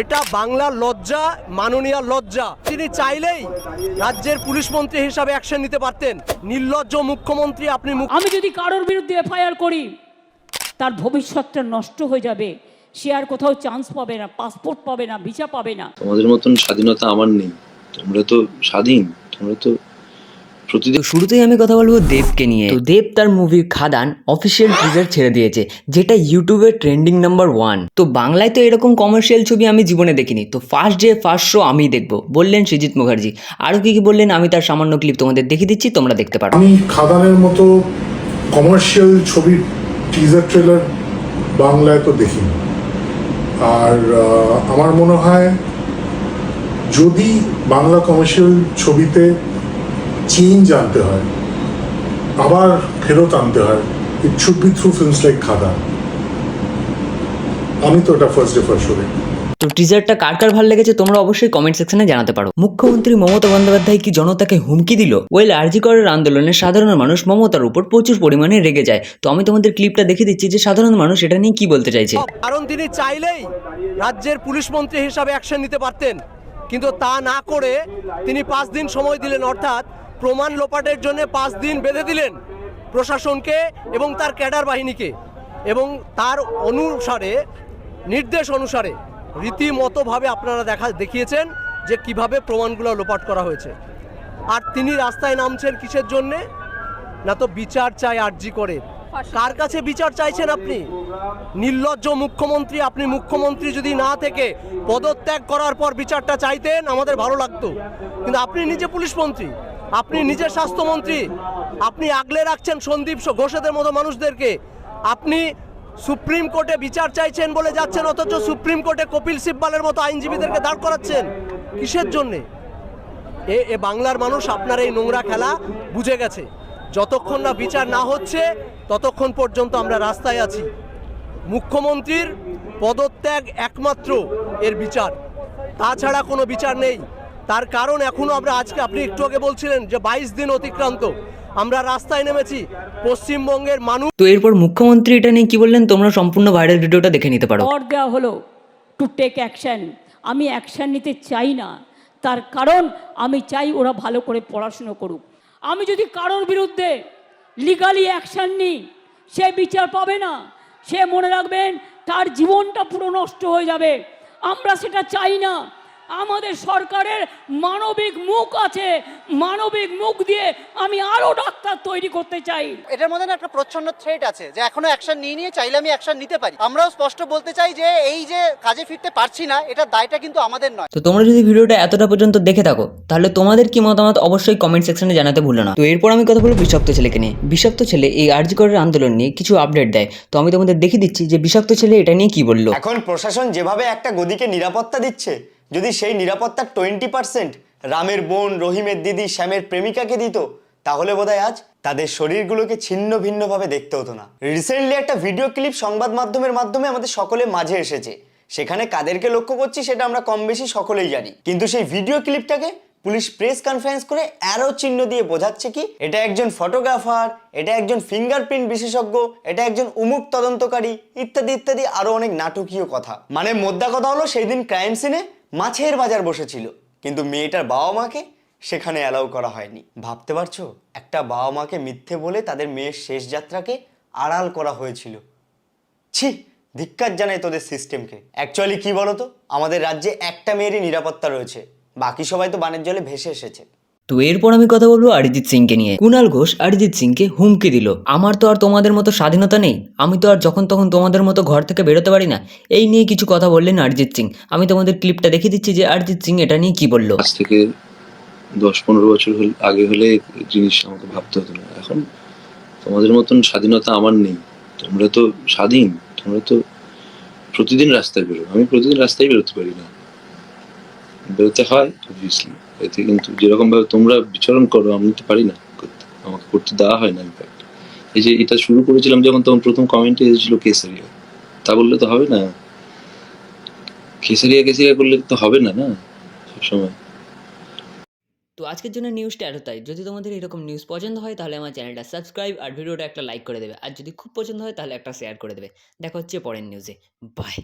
এটা বাংলার লজ্জা মাননীয় লজ্জা। তিনি চাইলেই রাজ্যের পুলিশ মন্ত্রী হিসাবে অ্যাকশন নিতে পারতেন। নির্লজ্জ মুখ্যমন্ত্রী আপনি মুখ আমি যদি কারোর বিরুদ্ধে এফআইআর করি তার ভবিষ্যৎটা নষ্ট হয়ে যাবে। সে আর কোথাও চান্স পাবে না পাসপোর্ট পাবে না ভিসা পাবে না। তোমাদের মতন স্বাধীনতা আমার নেই। তোমরা তো স্বাধীন তোমরা তো প্রতিদিন শুরুতেই আমি কথা বলব দেবকে নিয়ে। তো দেব তার মুভি খাদান অফিসিয়াল টিজার ছেড়ে দিয়েছে যেটা ইউটিউবে ট্রেন্ডিং নাম্বার ওয়ান তো বাংলায় তো এরকম কমার্শিয়াল ছবি আমি জীবনে দেখিনি। তো ফার্স্ট ডে ফার্স্ট শো আমি দেখব। বললেন সৃজিত মুখার্জি। আরও কি কি বললেন আমি তার সামান্য ক্লিপ তোমাদের দেখিয়ে দিচ্ছি তোমরা দেখতে পারো। আমি খাদানের মতো কমার্শিয়াল ছবি টিজার ট্রেলার বাংলায় তো দেখিনি। আর আমার মনে হয় যদি বাংলা কমার্শিয়াল ছবিতে চেঞ্জ আনতে হয় আবার ফেরত আনতে হয়। It should be through films like Khadaan আমি তো এটা ফার্স্ট ডে ফার্স্ট শো দেখি। তো টিজারটা কার কার ভালো লেগেছে তোমরা অবশ্যই কমেন্ট সেকশনে জানাতে পারো। মুখ্যমন্ত্রী মমতা বন্দ্যোপাধ্যায় কি জনতাকে হুমকি দিল? ওয়েল আরজি করের আন্দোলনে সাধারণ মানুষ মমতার উপর প্রচুর পরিমাণে রেগে যায়। তো আমি তোমাদের ক্লিপটা দেখে দিচ্ছি যে সাধারণ মানুষ এটা নিয়ে কি বলতে চাইছে। কারণ তিনি চাইলেই রাজ্যের পুলিশ মন্ত্রী হিসাবে অ্যাকশন নিতে পারতেন। কিন্তু তা না করে তিনি পাঁচ দিন সময় দিলেন অর্থাৎ প্রমাণ লোপাটের জন্য পাঁচ দিন বেঁধে দিলেন প্রশাসনকে এবং তার ক্যাডার বাহিনীকে এবং তার অনুসারে, নির্দেশ অনুসারে রীতিমতোভাবে আপনারা দেখা, দেখিয়েছেন যে কীভাবে প্রমাণগুলো লোপাট করা হয়েছে। আর তিনি রাস্তায় নামছেন কিসের জন্যে? না তো বিচার চাই আর্জি করে। কার কাছে বিচার চাইছেন আপনি? নির্লজ্জ মুখ্যমন্ত্রী, আপনি মুখ্যমন্ত্রী যদি না থেকে পদত্যাগ করার পর বিচারটা চাইতেন, আমাদের ভালো লাগতো। কিন্তু আপনি নিজে পুলিশ মন্ত্রী। আপনি নিজের স্বাস্থ্যমন্ত্রী, আপনি আগলে রাখছেন সন্দীপ ঘোষেদের মতো মানুষদেরকে। আপনি সুপ্রিম কোর্টে বিচার চাইছেন বলে যাচ্ছেন, অথচ সুপ্রিম কোর্টে কপিল সিব্বালের মতো আইনজীবীদেরকে দাঁড় করাচ্ছেন। কিসের জন্যে? এ এ বাংলার মানুষ আপনার এই নোংরা খেলা বুঝে গেছে। যতক্ষণ না বিচার না হচ্ছে, ততক্ষণ পর্যন্ত আমরা রাস্তায় আছি। মুখ্যমন্ত্রীর পদত্যাগ একমাত্র এর বিচার। তাছাড়া কোনো বিচার নেই। তার কারণ এখনও আমরা আজকে আপনি একটু আগে বলছিলেন যে বাইশ দিন অতিক্রান্ত। আমরা রাস্তায় নেমেছি পশ্চিমবঙ্গের মানুষ তো এরপর মুখ্যমন্ত্রী এটা নিয়ে কি বললেন? তোমরা সম্পূর্ণ ভাইরাল ভিডিওটা দেখে নিতে পারো। অর্ডার দেওয়া হলো টু টেক অ্যাকশন আমি অ্যাকশন নিতে চাই না। তার কারণ আমি চাই ওরা ভালো করে পড়াশুনো করুক। আমি যদি কারোর বিরুদ্ধে লিগালি অ্যাকশন নিই সে বিচার পাবে না। সে মনে রাখবেন তার জীবনটা পুরো নষ্ট হয়ে যাবে। আমরা সেটা চাই না। আমাদের সরকারের মানবিক মুখ আছে। মানবিক মুখ দিয়ে আমি আরও ডাক্তার তৈরি করতে চাই। এটার মধ্যে একটা প্রচ্ছন্ন থ্রেট আছে যে এখনও অ্যাকশন নিয়ে নিয়ে চাইলে আমি অ্যাকশন নিতে পারি। আমরাও স্পষ্ট বলতে চাই যে এই যে কাজে ফিরতে পারছি না এটার দায়টা কিন্তু আমাদের নয়। তো তোমরা যদি ভিডিওটা এতটা পর্যন্ত দেখে থাকো তাহলে তোমাদের কি মতামত অবশ্যই কমেন্ট সেকশনে জানাতে ভুলো না। তো এরপর আমি কথা বলব বিষাক্ত ছেলেকে নিয়ে। বিষাক্ত ছেলে এই আর্যকরের আন্দোলন নিয়ে কিছু আপডেট দেয়। তো আমি তোমাদের দেখিয়ে দিচ্ছি যে বিষাক্ত ছেলে এটা নিয়ে কি বলল। এখন প্রশাসন যেভাবে একটা গদিকে নিরাপত্তা দিচ্ছে যদি সেই নিরাপত্তার টোয়েন্টি পার্সেন্ট রামের বোন, রহিমের দিদি, শ্যামের প্রেমিকাকে দিত, তাহলে বোধহয় আজ তাদের শরীরগুলোকে ছিন্ন ভিন্নভাবে দেখতে হতো না। রিসেন্টলি একটা ভিডিও ক্লিপ সংবাদ মাধ্যমের মাধ্যমে আমাদের সকলের মাঝে এসেছে। সেখানে কাদেরকে লক্ষ্য করছি সেটা আমরা কম বেশি সকলেই জানি। কিন্তু সেই ভিডিও ক্লিপটাকে পুলিশ প্রেস কনফারেন্স করে অ্যারো চিহ্ন দিয়ে বোঝাচ্ছে কি, এটা একজন ফটোগ্রাফার এটা একজন ফিঙ্গারপ্রিন্ট বিশেষজ্ঞ, এটা একজন উমুক তদন্তকারী, ইত্যাদি ইত্যাদি আরও অনেক নাটকীয় কথা। মানে মোদ্দা কথা হলো সেই দিন ক্রাইম সিনে মাছের বাজার বসেছিল, কিন্তু মেয়েটার বাবা মাকে সেখানে অ্যালাউ করা হয়নি। ভাবতে পারছ? একটা বাবা মাকে মিথ্যে বলে তাদের মেয়ের শেষ যাত্রাকে আড়াল করা হয়েছিল। ছি, ধিক্কার জানাই তোদের সিস্টেমকে অ্যাকচুয়ালি কি বলতো? আমাদের রাজ্যে একটা মেয়েরই নিরাপত্তা রয়েছে। বাকি সবাই তো বানের জলে ভেসে এসেছে। তো এরপর আমি কথা বলব অরিজিৎ সিংকে নিয়ে। কুনাল ঘোষ অরিজিৎ সিংকে হুমকি দিল। আমার তো আর তোমাদের মতো স্বাধীনতা নেই। আমি তো আর যখন তখন তোমাদের মতো ঘর থেকে বেরোতে পারি না। এই নিয়ে কিছু কথা বললেন অরিজিৎ সিং। আমি তোমাদের ক্লিপটা দেখিয়ে দিচ্ছি যে অরিজিৎ সিং এটা নিয়ে কি বলল। আজ থেকে দশ পনেরো বছর আগে হলে জিনিস আমাকে ভাবতে হতো না। এখন তোমাদের মতন স্বাধীনতা আমার নেই। তোমরা তো স্বাধীন। তোমরা তো প্রতিদিন রাস্তায় বেরো। আমি প্রতিদিন রাস্তায় বেরোতে পারি না। বেরোতে হয় অবভিয়াসলি এতে কিন্তু যেরকম ভাবে তোমরা বিচরণ করো, আমি তো পারি না করতে। আমাকে করতে দেওয়া হয় না ইনফ্যাক্ট এই যে এটা শুরু করেছিলাম যখন তখন প্রথম কমেন্টে এসেছিল কেসারিয়া তা বললে তো হবে না। কেসারিয়া কেসারিয়া করলে তো হবে না না? সবসময়। তো আজকের জন্য নিউজটা এতটাই যদি তোমাদের এরকম নিউজ পছন্দ হয়, তাহলে আমার চ্যানেলটা সাবস্ক্রাইব আর ভিডিওটা একটা লাইক করে দেবে। আর যদি খুব পছন্দ হয়, তাহলে একটা শেয়ার করে দেবে। দেখা হচ্ছে পরের নিউজে বাই